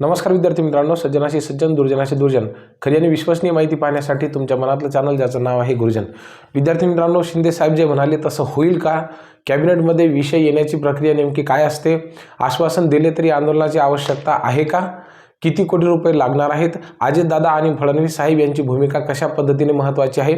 नमस्कार विद्यार्थी मित्रांनो सज्जनाशी सज्जन दुर्जनाशी दुर्जन. खरी आणि विश्वसनीय माहिती पाहण्यासाठी तुमच्या मनातलं चॅनल ज्याचं नाव आहे गुरुजन. विद्यार्थी मित्रांनो शिंदे साहेब जे म्हणाले तसं होईल का? कॅबिनेटमध्ये विषय येण्याची प्रक्रिया नेमकी काय असते? आश्वासन दिले तरी आंदोलनाची आवश्यकता आहे का? किती कोटी रुपये लागणार आहेत? अजितदादा आणि फडणवीस साहेब यांची भूमिका कशा पद्धतीने महत्त्वाची आहे?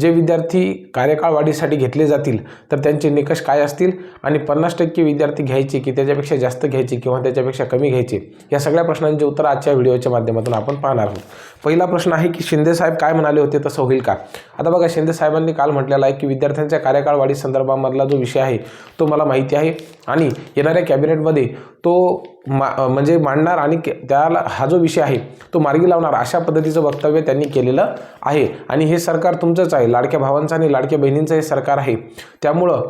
जे विद्यार्थी कार्यकाळ वाढीसाठी घेतले जातील तर त्यांचे निकष काय असतील? आणि पन्नास टक्के विद्यार्थी घ्यायचे की त्याच्यापेक्षा जास्त घ्यायचे किंवा त्याच्यापेक्षा कमी घ्यायचे? या सगळ्या प्रश्नांचे उत्तर आजच्या व्हिडिओच्या माध्यमातून आपण पाहणार आहोत. पहिला प्रश्न आहे की शिंदे साहेब काय म्हणाले होते? तसं होईल का? आता बघा शिंदे साहेबांनी काल म्हटलेला आहे की विद्यार्थ्यांच्या कार्यकाळ वाढी संदर्भामधला जो विषय आहे तो मला माहिती आहे. आणि येणाऱ्या कॅबिनेटमध्ये तो मा म्हणजे मांडणार आणि त्याला हा जो विषय आहे तो मार्गी लावणार अशा पद्धतीचं वक्तव्य त्यांनी केलेलं आहे. आणि हे सरकार तुमचंच आहे लाडक्या भावांचं आणि लाडक्या बहिणींचं हे सरकार आहे. त्यामुळं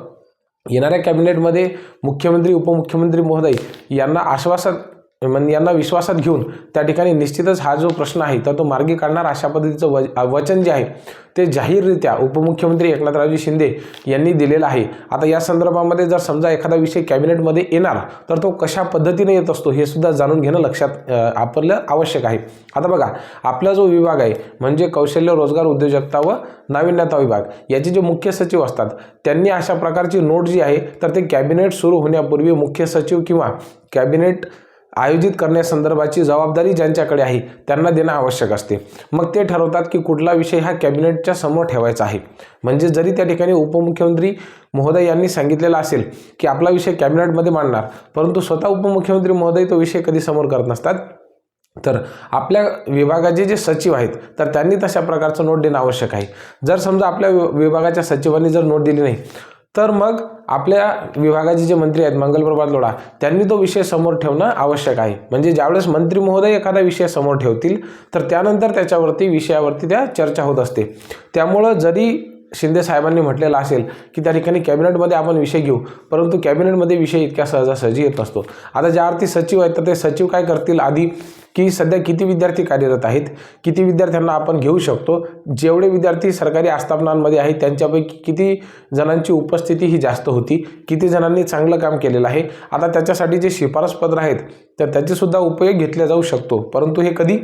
येणाऱ्या कॅबिनेटमध्ये मुख्यमंत्री उपमुख्यमंत्री महोदय यांना आश्वासन यांना विश्वासात घेऊन त्या ठिकाणी निश्चितच हा जो प्रश्न आहे तर तो मार्गी काढणार अशा पद्धतीचं व वचन जे आहे ते जाहीररित्या उपमुख्यमंत्री एकनाथरावजी शिंदे यांनी दिलेलं आहे. आता या संदर्भामध्ये जर समजा एखादा विषय कॅबिनेटमध्ये येणार तर तो कशा पद्धतीने येत असतो हे सुद्धा जाणून घेणं लक्षात आपलं आवश्यक आहे. आता बघा आपला जो विभाग आहे म्हणजे कौशल्य रोजगार उद्योजकता व नाविन्यता विभाग याचे जे मुख्य सचिव असतात त्यांनी अशा प्रकारची नोट जी आहे तर ते कॅबिनेट सुरू होण्यापूर्वी मुख्य सचिव किंवा कॅबिनेट आयोजित करण्यासंदर्भाची जबाबदारी ज्यांच्याकडे आहे त्यांना देणं आवश्यक असते. मग ते ठरवतात की कुठला विषय हा कॅबिनेटच्या समोर ठेवायचा आहे. म्हणजे जरी त्या ठिकाणी उपमुख्यमंत्री महोदय यांनी सांगितलेला असेल की आपला विषय कॅबिनेटमध्ये मांडणार परंतु स्वतः उपमुख्यमंत्री महोदय तो विषय कधी समोर करत नसतात तर आपल्या विभागाचे जे सचिव आहेत तर त्यांनी तशा प्रकारचं नोट देणं आवश्यक आहे. जर समजा आपल्या वि- विभागाच्या सचिवांनी जर नोट दिली नाही तर मग आपल्या विभागाचे जे मंत्री आहेत मंगलप्रभात लोढा त्यांनी तो विषय समोर ठेवणं आवश्यक आहे. म्हणजे ज्यावेळेस मंत्री महोदय एखादा विषय समोर ठेवतील तर त्यानंतर त्याच्यावरती विषयावरती त्या चर्चा होत असते. त्यामुळं जरी शिंदे साहेबांनी म्हटलेलं असेल की त्या ठिकाणी कॅबिनेटमध्ये आपण विषय घेऊ. परंतु कॅबिनेटमध्ये विषय इतक्या सहजासहजी येत नसतो. आता ज्या अर्थी सचिव आहेत तर ते सचिव काय करतील आधी? की सध्या किती विद्यार्थी कार्यरत आहेत? किती विद्यार्थ्यांना आपण घेऊ शकतो? जेवढे विद्यार्थी सरकारी आस्थापनांमध्ये आहेत त्यांच्यापैकी किती जणांची उपस्थिती ही जास्त होती? किती जणांनी चांगलं काम केलेलं आहे? आता त्याच्यासाठी जे शिफारसपत्र आहेत तर त्याचेसुद्धा उपयोग घेतला जाऊ शकतो. परंतु हे कधी?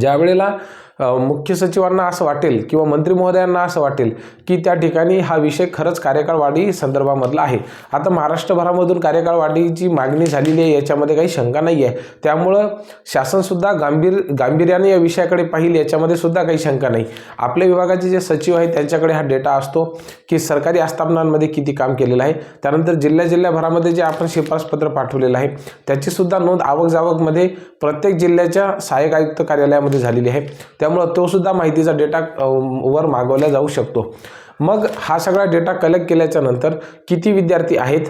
ज्या वेळेला मुख्य सचिवांना असं वाटेल किंवा मंत्री महोदयांना असं वाटेल की त्या ठिकाणी हा विषय खरंच कार्यकाळ वाढी संदर्भामधला आहे. आता महाराष्ट्रभरामधून कार्यकाळ वाढीची मागणी झालेली आहे याच्यामध्ये काही शंका नाही आहे. त्यामुळं शासनसुद्धा गांभीर गांभीर्याने या विषयाकडे पाहिल याच्यामध्ये सुद्धा काही शंका नाही. आपल्या विभागाचे जे सचिव आहेत त्यांच्याकडे हा डेटा असतो की सरकारी आस्थापनांमध्ये किती काम केलेलं आहे. त्यानंतर जिल्ह्या जिल्ह्याभरामध्ये जे आपण शिफारसपत्र पाठवलेलं आहे त्याचीसुद्धा नोंद आवक जावकमध्ये प्रत्येक जिल्ह्याच्या सहाय्यक आयुक्त कार्यालयामध्ये झालेली आहे. त्या त्यामुळं तो सुद्धा माहितीचा डेटा वर मागवला जाऊ शकतो. मग हा सगळा डेटा कलेक्ट केल्याच्यानंतर किती विद्यार्थी आहेत?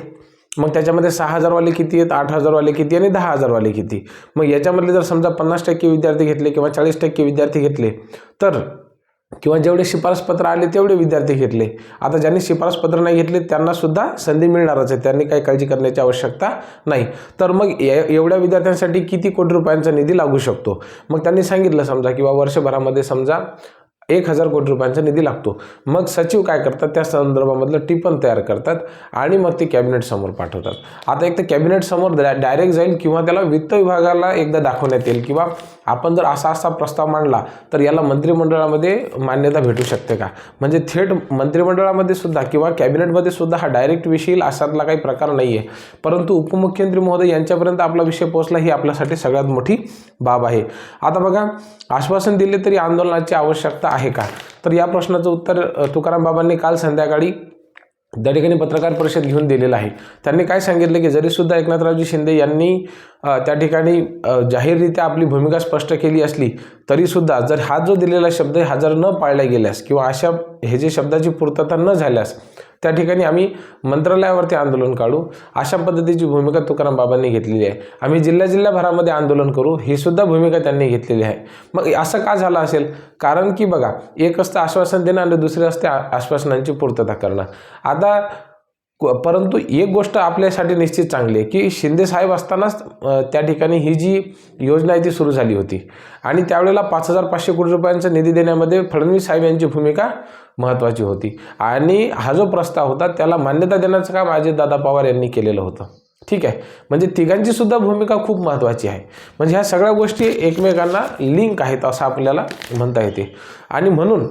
मग त्याच्यामध्ये सहा हजारवाले किती आहेत? आठ हजारवाले किती आणि दहा हजारवाले किती? मग याच्यामधले जर समजा पन्नास टक्के विद्यार्थी घेतले किंवा चाळीस टक्के विद्यार्थी घेतले तर किंवा जेवढे शिफारसपत्र आले तेवढे विद्यार्थी घेतले. आता ज्यांनी शिफारसपत्र नाही घेतले त्यांनासुद्धा संधी मिळणारच आहे. त्यांनी काही काळजी करण्याची आवश्यकता नाही. तर मग ए- एवढ्या विद्यार्थ्यांसाठी किती कोटी रुपयांचा निधी लागू शकतो? मग त्यांनी सांगितलं समजा किंवा वर्षभरामध्ये समजा एक हजार कोटी रुपयांचा निधी लागतो. मग सचिव काय करतात? त्या संदर्भामधलं टिपण तयार करतात आणि मग ते कॅबिनेटसमोर पाठवतात. आता एक तर कॅबिनेटसमोर डायरेक्ट जाईल किंवा त्याला वित्त विभागाला एकदा दाखवण्यात येईल किंवा आपण जर असा असा प्रस्ताव मांडला तर याला मंत्रिमंडळामध्ये मान्यता भेटू शकते का? म्हणजे थेट मंत्रिमंडळामध्ये सुद्धा किंवा कॅबिनेटमध्ये सुद्धा हा डायरेक्ट विषय येईल असातला काही प्रकार नाही आहे परंतु उपमुख्यमंत्री महोदय यांच्यापर्यंत आपला विषय पोहोचला ही आपल्यासाठी सगळ्यात मोठी बाब आहे. आता बघा आश्वासन दिले तरी आंदोलनाची आवश्यकता आहे का? तर या प्रश्नाचं उत्तर तुकाराम बाबांनी काल संध्याकाळी त्या ठिकाणी पत्रकार परिषद घेऊन दिलेलं आहे. त्यांनी काय सांगितलं की जरीसुद्धा एकनाथरावजी शिंदे यांनी त्या ठिकाणी जाहीररित्या आपली भूमिका स्पष्ट केली असली तरीसुद्धा जर हा जो दिलेला शब्द आहे हा जर न पाळला गेल्यास किंवा अशा हे जे शब्दाची पूर्तता न झाल्यास त्या ठिकाणी आम्ही मंत्रालयावरती आंदोलन काढू. अशा पद्धतीची भूमिका तुकाराम बाबांनी घेतलेली आहे. आम्ही जिल्ह्या जिल्ह्याभरामध्ये आंदोलन करू ही सुद्धा भूमिका त्यांनी घेतलेली आहे. मग असं का झालं असेल? कारण की बघा एक असतं आश्वासन देणं आणि दुसरे असते आश्वासनांची पूर्तता करणं. आता परंतु एक गोष्ट आपल्यासाठी निश्चित चांगली आहे की शिंदेसाहेब असतानाच त्या ठिकाणी ही जी योजना आहे ती सुरू झाली होती. आणि त्यावेळेला पाच हजार पाचशे कोटी रुपयांचा निधी देण्यामध्ये फडणवीस साहेब यांची भूमिका महत्त्वाची होती. आणि हा जो प्रस्ताव होता त्याला मान्यता देण्याचं काम अजितदादा पवार यांनी केलेलं होतं. ठीक आहे? म्हणजे तिघांची सुद्धा भूमिका खूप महत्त्वाची आहे. म्हणजे ह्या सगळ्या गोष्टी एकमेकांना लिंक आहेत असं आपल्याला म्हणता येते. आणि म्हणून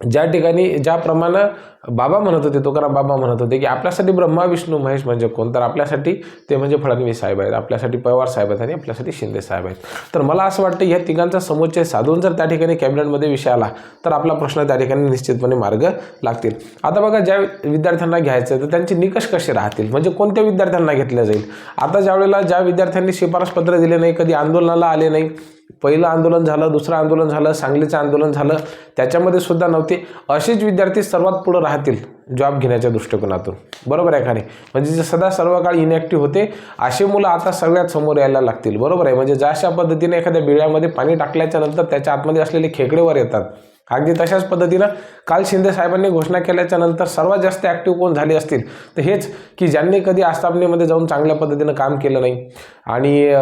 ज्या ठिकाणी ज्याप्रमाणे बाबा म्हणत होते तुकाराम बाबा म्हणत होते की आपल्यासाठी ब्रह्मा विष्णू महेश म्हणजे कोण? तर आपल्यासाठी ते म्हणजे फडणवीस साहेब आहेत आपल्यासाठी पवार साहेब आहेत आणि आपल्यासाठी शिंदे साहेब आहेत. तर मला असं वाटतं या तिघांचा समुच्चय साधून जर त्या ठिकाणी कॅबिनेटमध्ये विषय आला तर आपला प्रश्न त्या ठिकाणी निश्चितपणे मार्ग लागतील. आता बघा ज्या विद्यार्थ्यांना घ्यायचं आहे तर त्यांचे निकष कसे राहतील? म्हणजे कोणत्या विद्यार्थ्यांना घेतलं जाईल? आता ज्यावेळेला ज्या विद्यार्थ्यांनी शिफारस पत्र दिले नाही कधी आंदोलनाला आले नाही पहिलं आंदोलन झालं दुसरं आंदोलन झालं सांगलीचं आंदोलन झालं त्याच्यामध्ये सुद्धा नव्हते. असेच विद्यार्थी सर्वात पुढं राहतील जॉब घेण्याच्या दृष्टिकोनातून. बरोबर आहे का नाही? म्हणजे जे सदा सर्व काळ इनॅक्टिव्ह होते असे मुलं आता सगळ्यात समोर यायला लागतील. बरोबर आहे? म्हणजे ज्याशा पद्धतीने एखाद्या बिळ्यामध्ये पाणी टाकल्याच्या नंतर त्याच्या आतमध्ये असलेले खेकडेवर येतात. अगदी तशाच पद्धतीनं काल शिंदे साहेबांनी घोषणा केल्याच्यानंतर सर्वात जास्त ॲक्टिव्ह कोण झाले असतील? तर हेच की ज्यांनी कधी आस्थापनेमध्ये जाऊन चांगल्या पद्धतीनं काम केलं नाही. आणि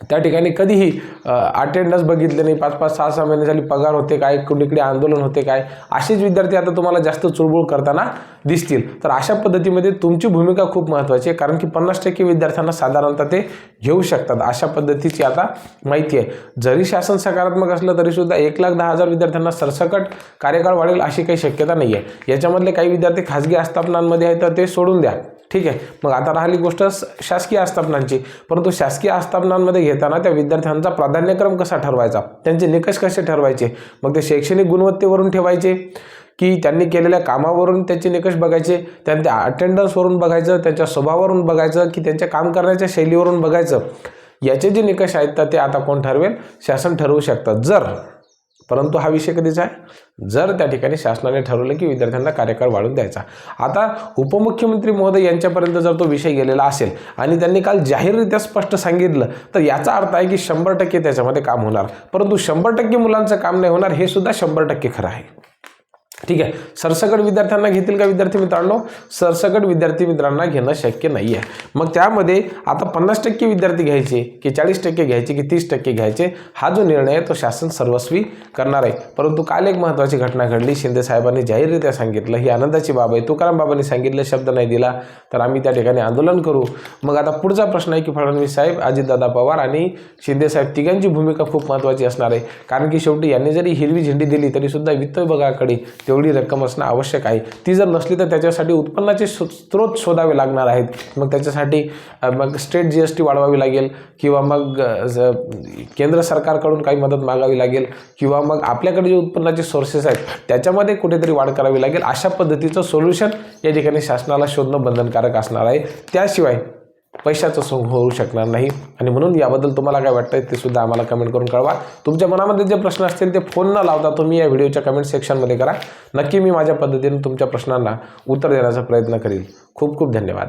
त्या ठिकाणी कधीही अटेंडन्स बघितले नाही. पाच पाच सहा सहा महिने झाली पगार होते काय कुणीकडे आंदोलन होते काय असेच विद्यार्थी आता तुम्हाला जास्त चुळबुळ करताना दिसतील. तर अशा पद्धतीमध्ये तुमची भूमिका खूप महत्त्वाची आहे. कारण की पन्नास टक्के विद्यार्थ्यांना साधारणतः ते घेऊ शकतात. अशा पद्धतीची आता माहिती आहे. जरी शासन सकारात्मक असलं तरीसुद्धा एक लाख दहा हजार विद्यार्थ्यांना सरसकट कार्यकाळ वाढेल अशी काही शक्यता नाही आहे याच्यामधले काही विद्यार्थी खाजगी आस्थापनांमध्ये आहेत तर ते सोडून द्या. ठीक आहे. मग आता राहिली गोष्ट शासकीय आस्थापनांची. परंतु शासकीय आस्थापनांमध्ये घेताना त्या विद्यार्थ्यांचा प्राधान्यक्रम कसा ठरवायचा? त्यांचे निकष कसे ठरवायचे? मग ते शैक्षणिक गुणवत्तेवरून ठेवायचे? की त्यांनी केलेल्या कामावरून त्याचे निकष बघायचे? त्यांच्या अटेंडन्सवरून बघायचं? त्यांच्या स्वभावावरून बघायचं? की त्यांच्या काम करण्याच्या शैलीवरून बघायचं? याचे जे निकष आहेत तर ते आता कोण ठरवेल? शासन ठरवू शकतं. जर परंतु हा विषय कधीचा आहे? जर त्या ठिकाणी शासनाने ठरवलं की विद्यार्थ्यांना कार्यकाळ वाढून द्यायचा. आता उपमुख्यमंत्री महोदय यांच्यापर्यंत जर तो विषय गेलेला असेल आणि त्यांनी काल जाहीररित्या स्पष्ट सांगितलं तर याचा अर्थ आहे की शंभर टक्के त्याच्यामध्ये काम होणार. परंतु शंभर टक्के मुलांचं काम नाही होणार हे सुद्धा शंभर टक्के खरं आहे. ठीक आहे. सरसकट विद्यार्थ्यांना घेतील का विद्यार्थी मित्रांनो? सरसकट विद्यार्थी मित्रांना घेणं शक्य नाही आहे मग त्यामध्ये आता पन्नास टक्के विद्यार्थी घ्यायचे की चाळीस टक्के घ्यायचे की तीस टक्के घ्यायचे हा जो निर्णय आहे तो शासन सर्वस्वी करणार आहे. परंतु काल एक महत्त्वाची घटना घडली. शिंदे साहेबांनी जाहीररित्या सांगितलं ही आनंदाची बाब आहे. तुकाराम बाबांनी सांगितलं शब्द नाही दिला तर आम्ही त्या ठिकाणी आंदोलन करू. मग आता पुढचा प्रश्न आहे की फडणवीस साहेब अजितदादा पवार आणि शिंदेसाहेब तिघांची भूमिका खूप महत्त्वाची असणार आहे. कारण की शेवटी यांनी जरी हिरवी झेंडी दिली तरीसुद्धा वित्त विभागाकडे तेवढी रक्कम असणं आवश्यक आहे? ती जर नसली तर त्याच्यासाठी उत्पन्नाचे स्रोत शोधावे लागणार आहेत. मग त्याच्यासाठी मग स्टेट जी एस टी वाढवावी लागेल किंवा मग ज- केंद्र सरकारकडून काही मदत मागावी लागेल किंवा मग आपल्याकडे जे उत्पन्नाचे सोर्सेस आहेत त्याच्यामध्ये कुठेतरी वाढ करावी लागेल. अशा पद्धतीचं सोल्युशन या ठिकाणी शासनाला शोधणं बंधनकारक असणार आहे. त्याशिवाय पैशाचं सोंग होऊ शकणार नाही. आणि म्हणून याबद्दल तुम्हाला काय वाटतंय ते सुद्धा आम्हाला कमेंट करून कळवा. तुमच्या मनामध्ये जे प्रश्न असतील ते फोन न लावता तुम्ही या व्हिडिओच्या कमेंट सेक्शनमध्ये करा. नक्की मी माझ्या पद्धतीने तुमच्या प्रश्नांना उत्तर देण्याचा प्रयत्न करील. खूप खूप धन्यवाद.